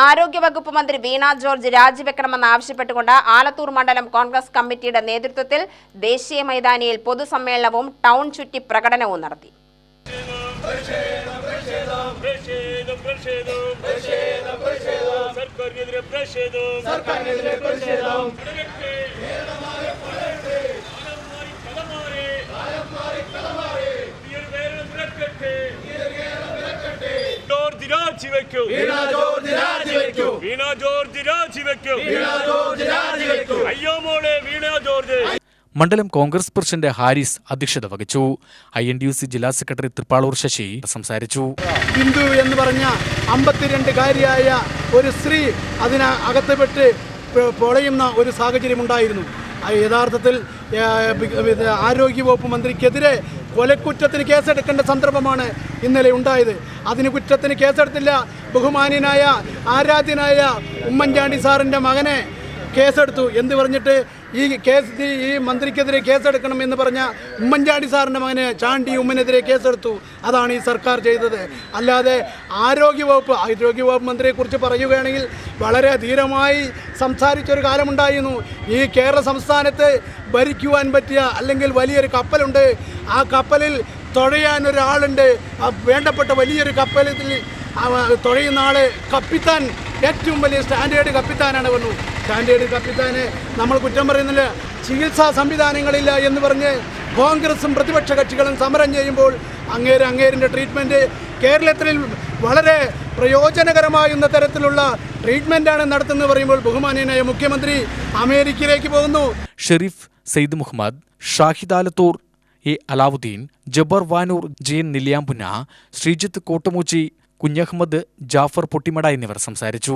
ആരോഗ്യവകുപ്പ് മന്ത്രി വീണ ജോർജ് രാജിവെക്കണമെന്ന് ആവശ്യപ്പെട്ടുകൊണ്ട് ആലത്തൂർ മണ്ഡലം കോൺഗ്രസ് കമ്മിറ്റിയുടെ നേതൃത്വത്തിൽ ദേശീയ മൈതാനിയിൽ പൊതുസമ്മേളനവും ടൗൺ ചുറ്റി പ്രകടനവും നടത്തി സർക്കാരിനെതിരെ പ്രതിഷേധം ജോർജ് രാജിവെക്കൂ. വീണ ജോർജ് രാജിവെക്കൂ. വീണ ജോർജ് രാജിവെക്കൂ. വീണ ജോർജ് രാജിവെക്കൂ. അയ്യോ മോളെ വീണ ജോർജ്. മണ്ഡലം കോൺഗ്രസ് പ്രസിഡന്റ് ഹാരിസ് അധ്യക്ഷത വഹിച്ചു. I N D U C ജില്ലാ സെക്രട്ടറി തൃപ്പാളൂർ ശശി സംസാരിച്ചു. ഹിന്ദു എന്ന് പറഞ്ഞ അമ്പത്തിരണ്ട് കാര്യായ ഒരു സ്ത്രീ അതിനകത്തപ്പെട്ട് പൊളയുന്ന ഒരു സാഹചര്യമുണ്ടായിരുന്നു. ആ യഥാർത്ഥത്തിൽ ആരോഗ്യവകുപ്പ് മന്ത്രിക്കെതിരെ കൊലക്കുറ്റത്തിന് കേസെടുക്കേണ്ട സന്ദർഭമാണ് ഇന്നലെ ഉണ്ടായത്. അതിന് കുറ്റത്തിന് കേസെടുത്തില്ല. ബഹുമാന്യനായ ആരാധ്യനായ ഉമ്മൻചാണ്ടി സാറിന്റെ മകനെ കേസെടുത്തു എന്ന് പറഞ്ഞിട്ട് ഈ കേസ് ഈ- മന്ത്രിക്കെതിരെ കേസെടുക്കണം എന്ന് പറഞ്ഞ ഉമ്മൻചാണ്ടി സാറിന്റെ മകന് ചാണ്ടി ഉമ്മനെതിരെ കേസെടുത്തു. അതാണ് ഈ സർക്കാർ ചെയ്തത്. അല്ലാതെ ആരോഗ്യവകുപ്പ് ആരോഗ്യവകുപ്പ് മന്ത്രിയെക്കുറിച്ച് പറയുകയാണെങ്കിൽ വളരെ ധീരമായി സംസാരിച്ചൊരു കാലമുണ്ടായിരുന്നു. ഈ കേരള സംസ്ഥാനത്ത് ഭരിക്കുവാൻ പറ്റിയ അല്ലെങ്കിൽ വലിയൊരു കപ്പലുണ്ട്. ആ കപ്പലിൽ തുഴയാൻ ഒരാളുണ്ട്. വേണ്ടപ്പെട്ട വലിയൊരു കപ്പലിൽ തുഴയുന്ന ആൾ കപ്പിത്താൻ ഏറ്റവും വലിയ സ്റ്റാൻഡേർഡ് കപ്പിത്താനാണ് പറഞ്ഞു സ്റ്റാൻഡേർഡ് കപ്പിത്താനെ നമ്മൾ കുറ്റം പറയുന്നില്ല. ചികിത്സാ സംവിധാനങ്ങളില്ല എന്ന് പറഞ്ഞ് കോൺഗ്രസും പ്രതിപക്ഷ കക്ഷികളും സമരം ചെയ്യുമ്പോൾ അങ്ങേര് അങ്ങേരിന്റെ ട്രീറ്റ്മെന്റ് കേരളത്തിൽ വളരെ പ്രയോജനകരമായുന്ന തരത്തിലുള്ള ട്രീറ്റ്മെന്റാണ് നടത്തുന്നത് പറയുമ്പോൾ ബഹുമാനീയനായ മുഖ്യമന്ത്രി അമേരിക്കയിലേക്ക് പോകുന്നു. Sharif Syed Muhammad Shahid Alathur A Alauddin Jabar Vanur J N Nelliyampunna Sreejith Kottamoochi Kunjahammad Jafar Pottimada എന്നിവർ സംസാരിച്ചു.